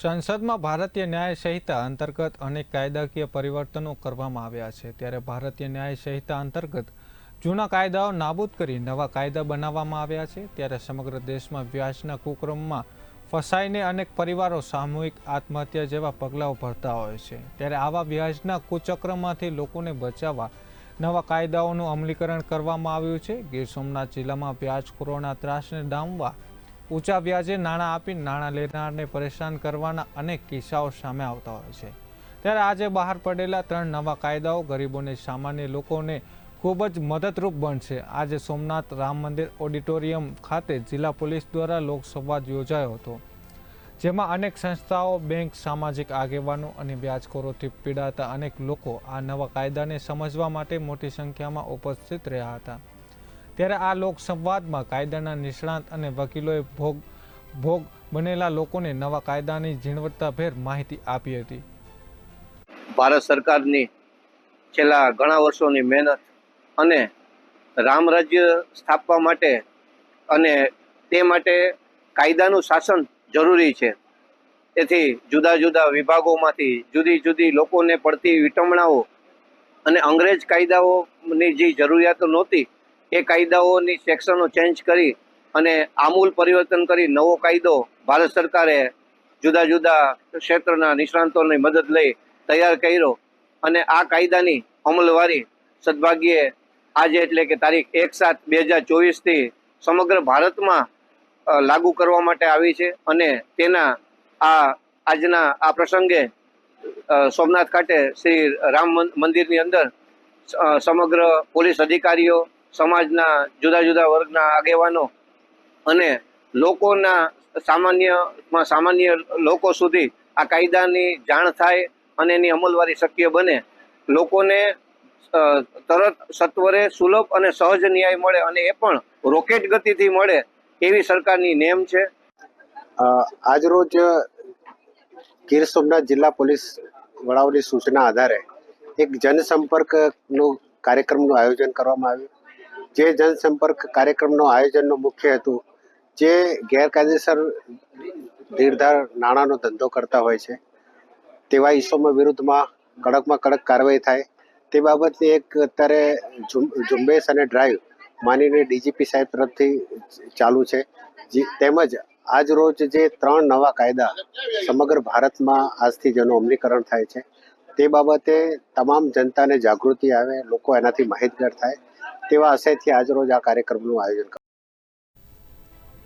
સંસદમાં ભારતીય ન્યાય સંહિતા અંતર્ગત અનેક કાયદાકીય પરિવર્તનો કરવામાં આવ્યા છે. ત્યારે ભારતીય ન્યાય સંહિતા અંતર્ગત જૂના કાયદાઓ નાબૂદ કરી નવા કાયદા બનાવવામાં આવ્યા છે. ત્યારે સમગ્ર દેશમાં વ્યાજના કુક્રમમાં ફસાઈને અનેક પરિવારો સામૂહિક આત્મહત્યા જેવા પગલાઓ ભરતા હોય છે. ત્યારે આવા વ્યાજના કુચક્રમાંથી લોકોને બચાવવા નવા કાયદાઓનું અમલીકરણ કરવામાં આવ્યું છે. ગીર સોમનાથ જિલ્લામાં વ્યાજખોરોના ત્રાસને ડામવા ઊંચા વ્યાજે નાણાં આપી નાણાં લેનારને પરેશાન કરવાના અનેક કિસ્સાઓ સામે આવતા હોય છે. ત્યારે આજે બહાર પડેલા ત્રણ નવા કાયદાઓ ગરીબોને સામાન્ય લોકોને ખૂબ જ મદદરૂપ બનશે. આજે સોમનાથ રામ મંદિર ઓડિટોરિયમ ખાતે જિલ્લા પોલીસ દ્વારા લોકસંવાદ યોજાયો હતો, જેમાં અનેક સંસ્થાઓ, બેંક, સામાજિક આગેવાનો અને વ્યાજખોરોથી પીડાતા અનેક લોકો આ નવા કાયદાને સમજવા માટે મોટી સંખ્યામાં ઉપસ્થિત રહ્યા હતા. ત્યારે આ લોકસંવાદમાં કાયદાના નિષ્ણાંત અને વકીલોએ ભોગ ભોગ બનેલા લોકોને નવા કાયદાની ઝીણવટતાભેર માહિતી આપી હતી. ભારત સરકારની છેલ્લા ઘણા વર્ષોની મહેનત અને રામ રાજ્ય સ્થાપવા માટે અને તે માટે કાયદાનું શાસન જરૂરી છે. તેથી જુદા જુદા વિભાગોમાંથી જુદી જુદી લોકોને પડતી વિટમણાઓ અને અંગ્રેજ કાયદાઓની જે જરૂરિયાતો નહોતી એ કાયદાઓની સેક્શનો ચેન્જ કરી અને આમૂલ પરિવર્તન કરી નવો કાયદો ભારત સરકારે જુદા જુદા ક્ષેત્રના નિષ્ણાંતોની મદદ લઈ તૈયાર કર્યો. અને આ કાયદાની અમલવારી સદભાગ્યે આજે એટલે કે તારીખ એક સાત બે હજાર ચોવીસથી સમગ્ર ભારતમાં લાગુ કરવા માટે આવી છે. અને તેના આ, આજના આ પ્રસંગે સોમનાથ ખાતે શ્રી રામ મંદિરની અંદર સમગ્ર પોલીસ અધિકારીઓ સમાજના જુદા જુદા વર્ગના આગેવાનો અને લોકોના સામાન્યમાં સામાન્ય લોકો સુધી આ કાયદાની જાણ થાય અને એની અમલવારી શક્ય બને. લોકોને તરત સત્વરે સુલભ અને સહજ ન્યાય મળે અને એ પણ રોકેટ ગતિથી મળે એવી સરકારની નેમ છે. આજરોજ ગીર સોમનાથ જિલ્લા પોલીસ વડાઓની સૂચના આધારે એક જનસંપર્કનું કાર્યક્રમનું આયોજન કરવામાં આવ્યું. જે જનસંપર્ક કાર્યક્રમનો આયોજનનો મુખ્ય હેતુ જે ગેરકાયદેસર ધીરધાર નાણાંનો ધંધો કરતા હોય છે. તેવા ઈસમો વિરુદ્ધમાં કડકમાં કડક કાર્યવાહી થાય. તે બાબતની એક અત્યારે ઝુંબેશ અને ડ્રાઈવ માનીને ડીજીપી સાહેબ તરફથી ચાલુ છે. તેમજ આજ રોજ જે ત્રણ નવા કાયદા સમગ્ર ભારતમાં આજથી જેનું અમલીકરણ થાય છે. તે બાબતે તમામ જનતાને જાગૃતિ આવે, લોકો એનાથી માહિતગાર થાય. તેવા આશયથી આજ રોજ આ કાર્યક્રમનું આયોજન